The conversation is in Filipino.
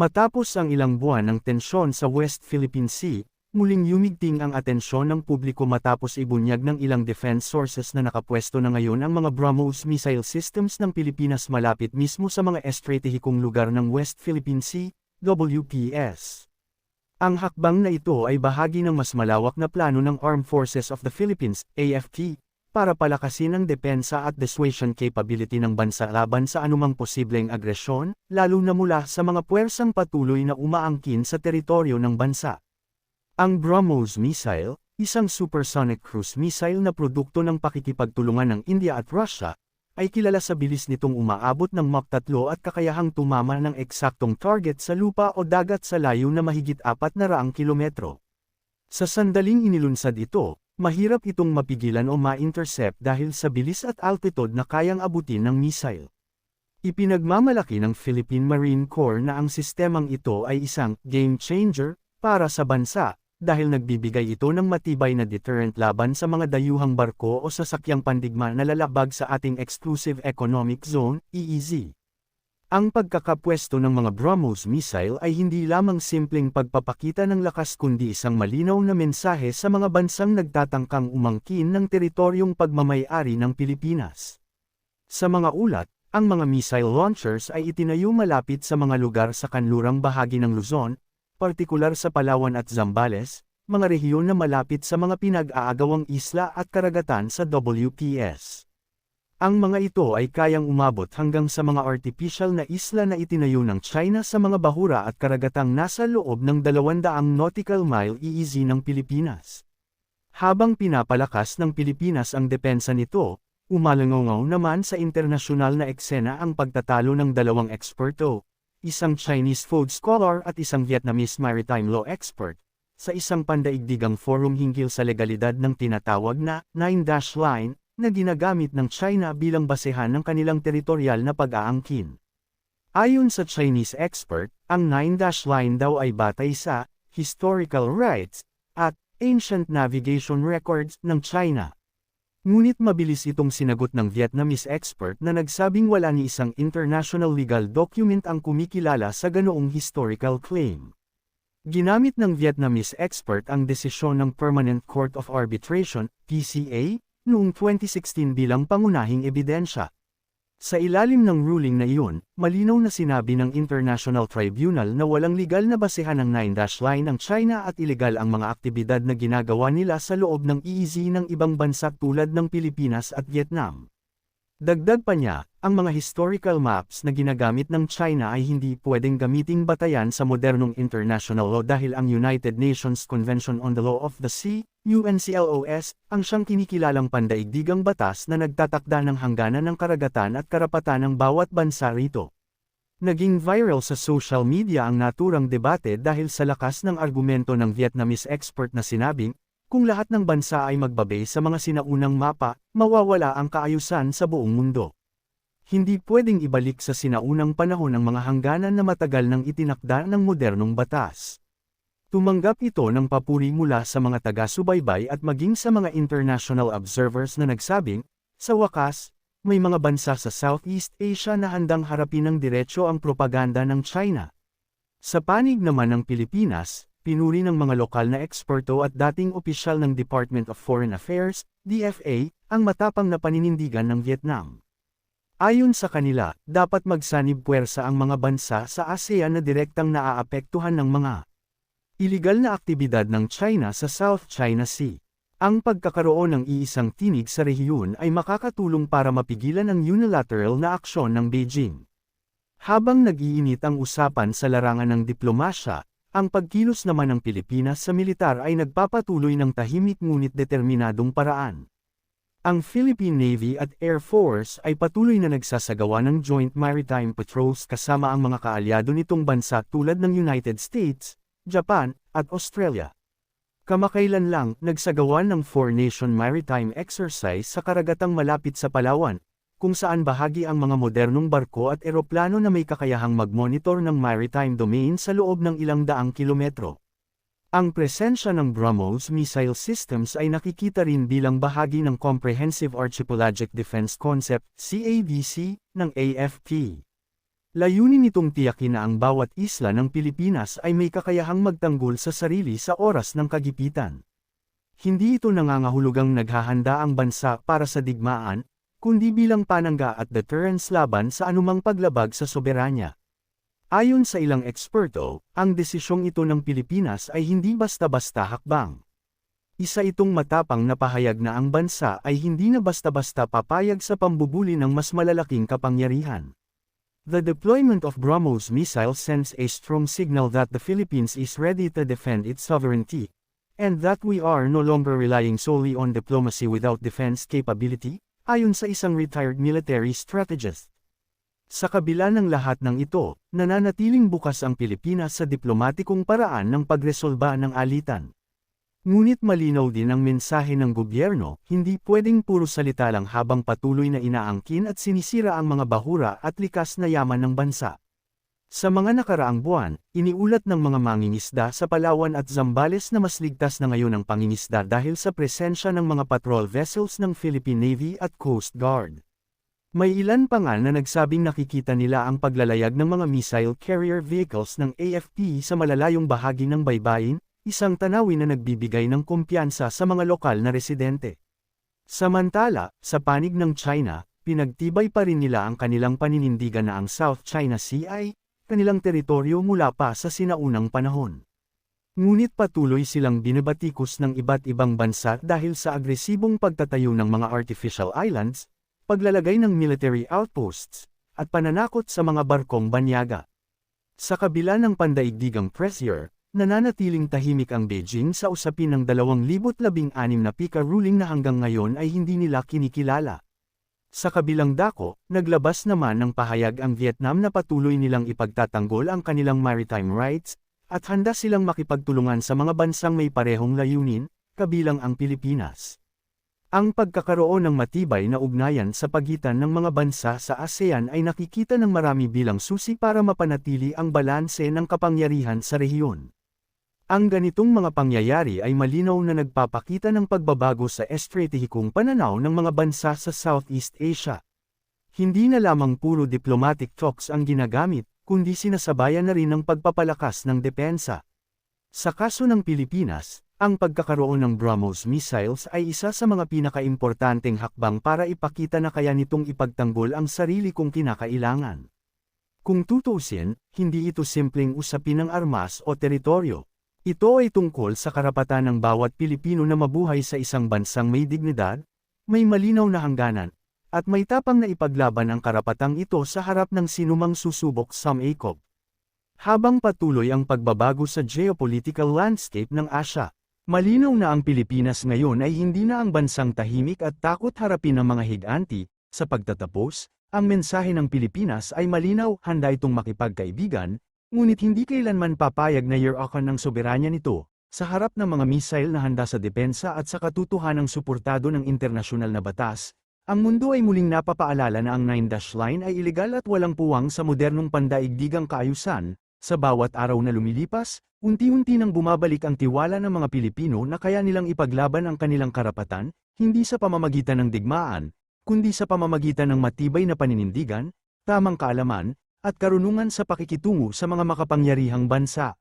Matapos ang ilang buwan ng tensyon sa West Philippine Sea, muling yumigting ang atensyon ng publiko matapos ibunyag ng ilang defense sources na nakapwesto na ngayon ang mga BrahMos missile systems ng Pilipinas malapit mismo sa mga estratehikong lugar ng West Philippine Sea, WPS. Ang hakbang na ito ay bahagi ng mas malawak na plano ng Armed Forces of the Philippines, AFP, para palakasin ang depensa at dissuasion capability ng bansa laban sa anumang posibleng agresyon, lalo na mula sa mga puwersang patuloy na umaangkin sa teritoryo ng bansa. Ang BrahMos missile, isang supersonic cruise missile na produkto ng pakikipagtulungan ng India at Russia, ay kilala sa bilis nitong umaabot ng Mach 3 at kakayahang tumama ng eksaktong target sa lupa o dagat sa layo na mahigit 400 kilometro. Sa sandaling inilunsad ito, mahirap itong mapigilan o ma-intercept dahil sa bilis at altitude na kayang abutin ng missile. Ipinagmamalaki ng Philippine Marine Corps na ang sistemang ito ay isang game changer para sa bansa dahil nagbibigay ito ng matibay na deterrent laban sa mga dayuhang barko o sasakyang pandigma na lalabag sa ating Exclusive Economic Zone, EEZ. Ang pagkakapwesto ng mga BrahMos missile ay hindi lamang simpleng pagpapakita ng lakas kundi isang malinaw na mensahe sa mga bansang nagtatangkang umangkin ng teritoryong pagmamayari ng Pilipinas. Sa mga ulat, ang mga missile launchers ay itinayo malapit sa mga lugar sa kanlurang bahagi ng Luzon, partikular sa Palawan at Zambales, mga rehiyon na malapit sa mga pinag-aagawang isla at karagatan sa WPS. Ang mga ito ay kayang umabot hanggang sa mga artificial na isla na itinayo ng China sa mga bahura at karagatang nasa loob ng 200 nautical mile EEZ ng Pilipinas. Habang pinapalakas ng Pilipinas ang depensa nito, umalangaw naman sa internasyonal na eksena ang pagtatalo ng dalawang eksperto, isang Chinese food scholar at isang Vietnamese maritime law expert, sa isang pandaigdigang forum hinggil sa legalidad ng tinatawag na Nine Dash Line, na ginagamit ng China bilang basehan ng kanilang teritorial na pag-aangkin. Ayon sa Chinese expert, ang Nine Dash Line daw ay batay sa historical rights at ancient navigation records ng China. Ngunit mabilis itong sinagot ng Vietnamese expert na nagsabing wala ni isang international legal document ang kumikilala sa ganoong historical claim. Ginamit ng Vietnamese expert ang desisyon ng Permanent Court of Arbitration, PCA, noong 2016 bilang pangunahing ebidensya. Sa ilalim ng ruling na iyon, malinaw na sinabi ng International Tribunal na walang legal na basehan ng Nine Dash Line ang China at ilegal ang mga aktibidad na ginagawa nila sa loob ng EEZ ng ibang bansa tulad ng Pilipinas at Vietnam. Dagdag pa niya, ang mga historical maps na ginagamit ng China ay hindi pwedeng gamiting batayan sa modernong international law dahil ang United Nations Convention on the Law of the Sea, UNCLOS, ang siyang kinikilalang pandaigdigang batas na nagtatakda ng hangganan ng karagatan at karapatan ng bawat bansa rito. Naging viral sa social media ang naturang debate dahil sa lakas ng argumento ng Vietnamese expert na sinabing, kung lahat ng bansa ay magbabay sa mga sinaunang mapa, mawawala ang kaayusan sa buong mundo. Hindi pwedeng ibalik sa sinaunang panahon ang mga hangganan na matagal nang itinakda ng modernong batas. Tumanggap ito ng papuri mula sa mga taga-subaybay at maging sa mga international observers na nagsabing, sa wakas, may mga bansa sa Southeast Asia na handang harapin ng diretsyo ang propaganda ng China. Sa panig naman ng Pilipinas, pinuri ng mga lokal na eksperto at dating opisyal ng Department of Foreign Affairs, DFA, ang matapang na paninindigan ng Vietnam. Ayon sa kanila, dapat magsanib puwersa ang mga bansa sa ASEAN na direktang naaapektuhan ng mga iligal na aktibidad ng China sa South China Sea. Ang pagkakaroon ng iisang tinig sa rehiyon ay makakatulong para mapigilan ang unilateral na aksyon ng Beijing. Habang nag-iinit ang usapan sa larangan ng diplomasya, ang pagkilos naman ng Pilipinas sa militar ay nagpapatuloy ng tahimik ngunit determinadong paraan. Ang Philippine Navy at Air Force ay patuloy na nagsasagawa ng joint maritime patrols kasama ang mga kaalyado nitong bansa tulad ng United States, Japan, at Australia. Kamakailan lang, nagsagawa ng Four-Nation Maritime Exercise sa karagatang malapit sa Palawan, kung saan bahagi ang mga modernong barko at eroplano na may kakayahang mag-monitor ng maritime domain sa loob ng ilang daang kilometro. Ang presensya ng BrahMos missile systems ay nakikita rin bilang bahagi ng Comprehensive Archipelagic Defense Concept, CADC, ng AFP. Layunin nitong tiyakin na ang bawat isla ng Pilipinas ay may kakayahang magtanggol sa sarili sa oras ng kagipitan. Hindi ito nangangahulugang naghahanda ang bansa para sa digmaan, kundi bilang panangga at deterrence laban sa anumang paglabag sa soberanya. Ayon sa ilang eksperto, ang desisyong ito ng Pilipinas ay hindi basta-basta hakbang. Isa itong matapang na pahayag na ang bansa ay hindi na basta-basta papayag sa pambubuli ng mas malalaking kapangyarihan. The deployment of BrahMos missiles sends a strong signal that the Philippines is ready to defend its sovereignty, and that we are no longer relying solely on diplomacy without defense capability, ayon sa isang retired military strategist. Sa kabila ng lahat ng ito, nananatiling bukas ang Pilipinas sa diplomatikong paraan ng pagresolba ng alitan. Ngunit malinaw din ang mensahe ng gobyerno, hindi pwedeng puro salita lang habang patuloy na inaangkin at sinisira ang mga bahura at likas na yaman ng bansa. Sa mga nakaraang buwan, iniulat ng mga mangingisda sa Palawan at Zambales na mas ligtas na ngayon ang pangingisda dahil sa presensya ng mga patrol vessels ng Philippine Navy at Coast Guard. May ilan pa nga na nagsabing nakikita nila ang paglalayag ng mga missile carrier vehicles ng AFP sa malalayong bahagi ng baybayin, isang tanawin na nagbibigay ng kumpiyansa sa mga lokal na residente. Samantala, sa panig ng China, pinagtibay pa rin nila ang kanilang paninindigan na ang South China Sea ay kanilang teritoryo mula pa sa sinaunang panahon. Ngunit patuloy silang binabatikos ng iba't ibang bansa dahil sa agresibong pagtatayo ng mga artificial islands, paglalagay ng military outposts, at pananakot sa mga barkong banyaga. Sa kabila ng pandaigdigang pressure, nananatiling tahimik ang Beijing sa usapin ng 2016 na PICA ruling na hanggang ngayon ay hindi nila kinikilala. Sa kabilang dako, naglabas naman ng pahayag ang Vietnam na patuloy nilang ipagtatanggol ang kanilang maritime rights, at handa silang makipagtulungan sa mga bansang may parehong layunin, kabilang ang Pilipinas. Ang pagkakaroon ng matibay na ugnayan sa pagitan ng mga bansa sa ASEAN ay nakikita ng marami bilang susi para mapanatili ang balanse ng kapangyarihan sa rehiyon. Ang ganitong mga pangyayari ay malinaw na nagpapakita ng pagbabago sa estratehikong pananaw ng mga bansa sa Southeast Asia. Hindi na lamang puro diplomatic talks ang ginagamit, kundi sinasabayan na rin ng pagpapalakas ng depensa. Sa kaso ng Pilipinas, ang pagkakaroon ng BrahMos missiles ay isa sa mga pinakaimportanteng hakbang para ipakita na kaya nitong ipagtanggol ang sarili kung kinakailangan. Kung tutuusin, hindi ito simpleng usapin ng armas o teritoryo. Ito ay tungkol sa karapatan ng bawat Pilipino na mabuhay sa isang bansang may dignidad, may malinaw na hangganan, at may tapang na ipaglaban ang karapatang ito sa harap ng sinumang susubok sa maikob. Habang patuloy ang pagbabago sa geopolitical landscape ng Asya, Malinaw na ang Pilipinas ngayon ay hindi na ang bansang tahimik at takot harapin ng mga higanti, sa pagtatapos, ang mensahe ng Pilipinas ay malinaw, handa itong makipagkaibigan, ngunit hindi kailanman papayag na year-akan ng soberanya nito, sa harap ng mga missile na handa sa depensa at sa katutuhanang suportado ng internasyonal na batas, ang mundo ay muling napapaalala na ang 9-dash line ay ilegal at walang puwang sa modernong pandaigdigang kaayusan, sa bawat araw na lumilipas, unti-unti nang bumabalik ang tiwala ng mga Pilipino na kaya nilang ipaglaban ang kanilang karapatan, hindi sa pamamagitan ng digmaan, kundi sa pamamagitan ng matibay na paninindigan, tamang kaalaman, at karunungan sa pakikitungo sa mga makapangyarihang bansa.